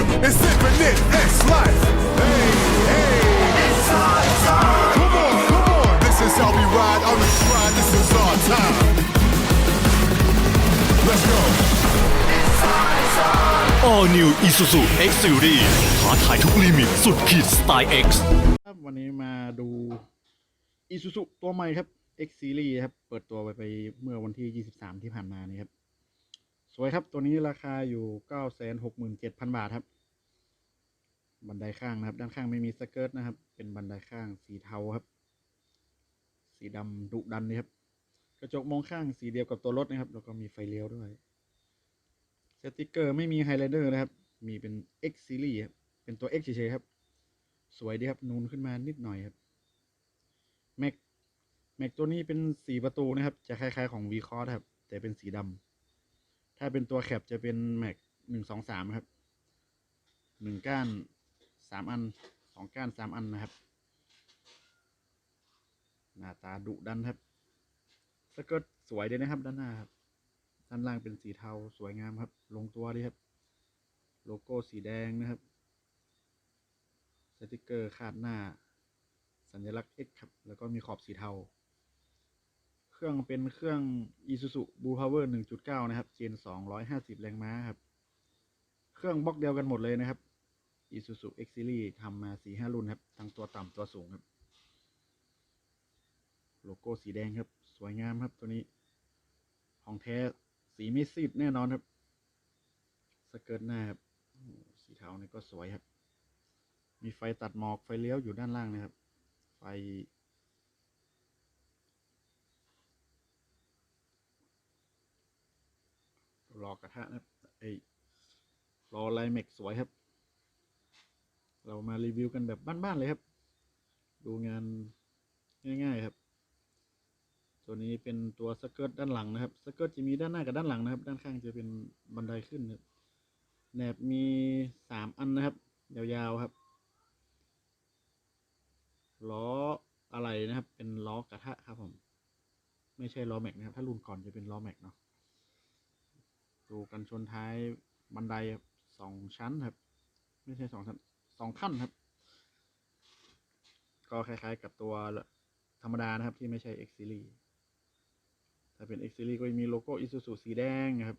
future is infinite. X life. Hey, hey. Come on, come on. This is how we ride on the stride. This is our time. Let's go. All New Isuzu X Series ท้าทายทุกลิมิตสุดขีดสไตล์ X ครับวันนี้มาดู Isuzu ตัวใหม่ครับ X Series ครับ เปิดตัวไปไปเมื่อวันที่ 23 ที่ผ่านมานี่ครับ สวยครับ ตัวนี้ราคาอยู่ 967,000 บาทครับ บันไดข้างนะครับ ด้านข้างไม่มีสเกิร์ตนะครับ เป็นบันไดข้างสีเทาครับ สีดำดุดันนะครับ กระจกมองข้างสีเดียวกับตัวรถนะครับ แล้วก็มีไฟเลี้ยวด้วยสติกเกอร์ไม่มีไฮไลเดอร์นะครับ มีเป็น X Series ครับ เป็นตัว X เฉยๆครับ สวยดีครับ นูนขึ้นมานิดหน่อยครับ แม็ก แม็กตัวนี้เป็นสีประตูนะครับ จะคล้ายๆของ v c o s ครับ แต่เป็นสีดำ ถ้าเป็นตัวแคปจะเป็นแม็กหนึ่งสองสามครับ หนึ่งก้าน สามอันสองก้านสามอันนะครับ หน้าตาดุดันครับสเกิร์ตสวยเลยนะครับ ด้านหน้าครับ ด้านล่างเป็นสีเทาสวยงามครับ ลงตัวดีครับ โลโก้สีแดงนะครับสติกเกอร์คาดหน้า สัญลักษณ์ X ครับ แล้วก็มีขอบสีเทา เครื่องเป็นเครื่อง Isuzu Blue Power 1.9 นะครับ เจน 250 แรงม้าครับ เครื่องบล็อกเดียวกันหมดเลยนะครับ Isuzu X Series ทำมา4-5รุ่นครับ ทั้งตัวต่ำตัวสูงครับ โลโก้สีแดงครับ สวยงามครับตัวนี้ ของแท้สีไม่ซีดแน่นอนครับ สเกิร์ตหน้าครับ สีเทานี่ก็สวยครับ มีไฟตัดหมอกไฟเลี้ยวอยู่ด้านล่างนะครับ ไฟรอกระทะนะครับไอยรอไลเม็กสวยครับ เรามารีวิวกันแบบบ้านๆเลยครับ ดูงานง่าย ๆครับ ตัวนี้เป็นตัวสเกิร์ตด้านหลังนะครับสเกิร์ตจะมีด้านหน้ากับด้านหลังนะครับ ด้านข้างจะเป็นบันไดขึ้นครับแหนบมีสามอันนะครับ ยาวๆครับล้ออะไรนะครับ เป็นล้อกระทะครับผม ไม่ใช่ล้อแม็กนะครับ ถ้ารุ่นก่อนจะเป็นล้อแม็กเนาะดูกันชนท้ายบันไดครับสองชั้นครับ ไม่ใช่สองชั้น สองขั้นครับ ก็คล้าย ๆ กับตัวธรรมดานะครับที่ไม่ใช่ X Series ถ้าเป็น X Series ก็จะมีโลโก้ Isuzu สีแดงนะครับ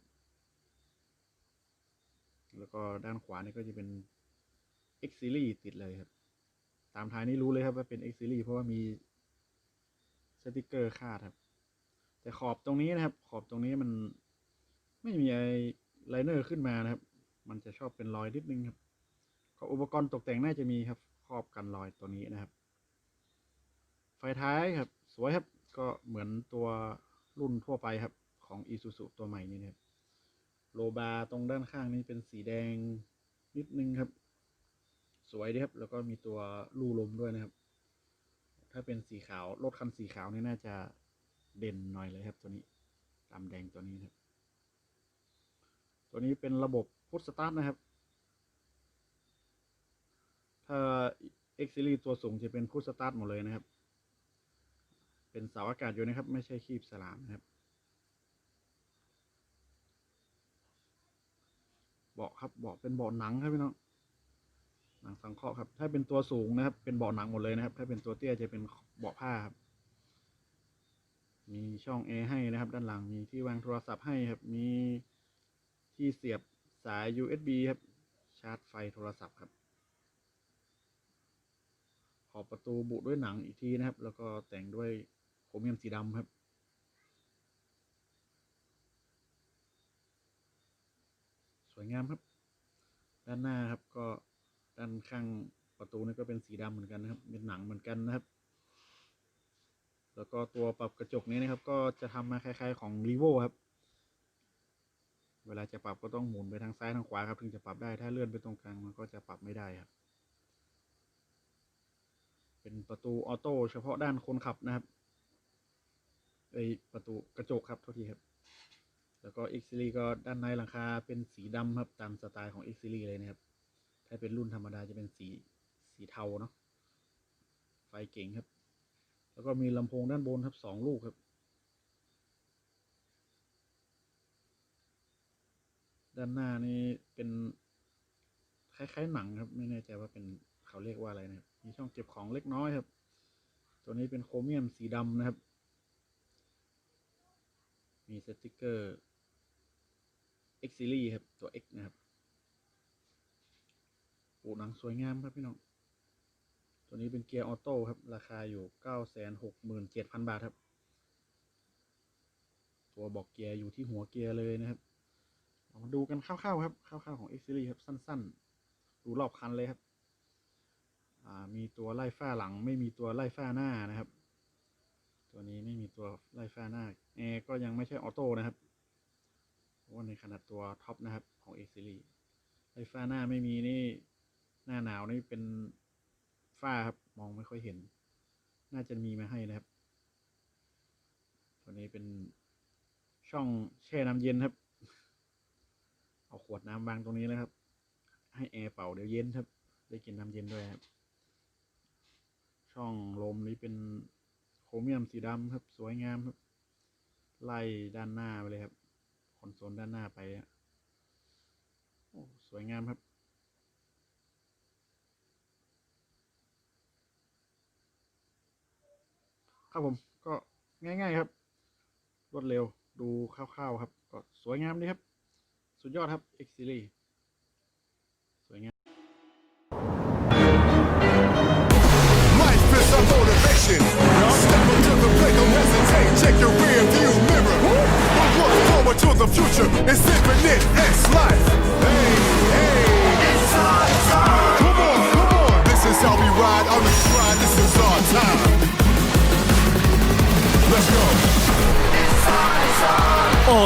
แล้วก็ด้านขวานี่ก็จะเป็น X Series ติดเลยครับ ตามท้ายนี้รู้เลยครับว่าเป็น X Series เพราะว่ามีสติกเกอร์คาดครับ แต่ขอบตรงนี้นะครับ ขอบตรงนี้มันไม่มีไอไลเนอร์ขึ้นมานะครับ มันจะชอบเป็นรอยนิดนึงครับ อุปกรณ์ตกแต่งน่าจะมีครับครอบกันรอยตัวนี้นะครับ ไฟท้ายครับ สวยครับก็เหมือนตัวรุ่นทั่วไปครับของ Isuzu ตัวใหม่นี้นะครับโลบาร์ตรงด้านข้างนี้เป็นสีแดงนิดนึงครับ สวยดีครับ แล้วก็มีตัวลูลมด้วยนะครับ ถ้าเป็นสีขาวรถคันสีขาวนี่น่าจะเด่นหน่อยเลยครับ ตัวนี้ดำแดงตัวนี้นครับ ตัวนี้เป็นระบบพุทสตาร์ทนะครับ ถ้า X Series ตัวสูงจะเป็นพุทสตาร์ทหมดเลยนะครับ เป็นเสาอากาศอยู่นะครับ ไม่ใช่คีบสลามนะครับ เบาะครับเบาะเป็นเบาะหนังครับพี่น้องหนังสังเคราะห์ครับ ถ้าเป็นตัวสูงนะครับ เป็นเบาะหนังหมดเลยนะครับ ถ้าเป็นตัวเตี้ยจะเป็นเบาะผ้าครับ มีช่องแอร์ให้นะครับ ด้านหลังมีที่วางโทรศัพท์ให้ครับ มีที่เสียบสาย USB ครับ ชาร์จไฟโทรศัพท์ครับ ขอบประตูบุด้วยหนังอีกทีนะครับ แล้วก็แต่งด้วยโครเมียมสีดำครับ สวยงามครับ ด้านหน้าครับก็ด้านข้างประตูนี่ก็เป็นสีดำเหมือนกันนะครับ เป็นหนังเหมือนกันนะครับ แล้วก็ตัวปรับกระจกนี้นะครับ ก็จะทำมาคล้ายๆของ r e v o ครับเวลาจะปรับก็ต้องหมุนไปทางซ้ายทางขวาครับ ถึงจะปรับได้ถ้าเลื่อนไปตรงกลางมันก็จะปรับไม่ได้ครับ ประตูออโต้เฉพาะด้านคนขับนะครับเอประตูกระจกครับโทษทีครับ แล้วก็ X Series ก็ด้านในหลังคาเป็นสีดำครับตามสไตล์ของ X Series เลยนะครับ ถ้าเป็นรุ่นธรรมดาจะเป็นสีสีเทาเนาะไฟเก่งครับ แล้วก็มีลำโพงด้านบนครับสองลูกครับ ด้านหน้านี่เป็นคล้ายๆหนังครับ ไม่แน่ใจว่าเป็น เขาเรียกว่าอะไรนะครับ มีช่องเก็บของเล็กน้อยครับ ตัวนี้เป็นโครเมียมสีดำนะครับ มีสติกเกอร์ X Series ครับ ตัว X นะครับโอ้หนังสวยงามครับพี่น้อง ตัวนี้เป็นเกียร์ออโต้ครับ ราคาอยู่967,000บาทครับ ตัวบอกเกียร์อยู่ที่หัวเกียร์เลยนะครับมาดูกันคร่าวๆครับคร่าวๆของ X Series ครับสั้นๆ ดูรอบคันเลยครับ มีตัวไล่ฝ้าหลัง ไม่มีตัวไล่ฝ้าหน้านะครับ ตัวนี้ไม่มีตัวไล่ฝ้าหน้าแอร์ก็ยังไม่ใช่ออโต้นะครับเพราะว่าในขนาดตัวท็อปนะครับของ X Series ไล่ฝ้าหน้าไม่มีนี่หน้าหนาวนี่เป็นฝ้าครับมองไม่ค่อยเห็น น่าจะมีมาให้นะครับ ตัวนี้เป็นช่องแช่น้ำเย็นครับ เอาขวดน้ำวางตรงนี้เลยครับ ให้แอร์เป่าเดี๋ยวเย็นครับ ได้กินน้ำเย็นด้วยครับ ช่องลมนี้เป็นโครเมียมสีดำครับ สวยงามครับ ไล่ด้านหน้าไปเลยครับคอนโซลด้านหน้าไปอะโอ้สวยงามครับครับผมก็ง่าย ๆ ครับ รวดเร็วดูคร่าวๆครับ ก็สวยงามดีครับ สุดยอดครับ X Series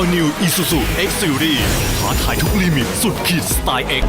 All New Isuzu X Series ท้าทายทุกลิมิตสุดขีดสไตล์ X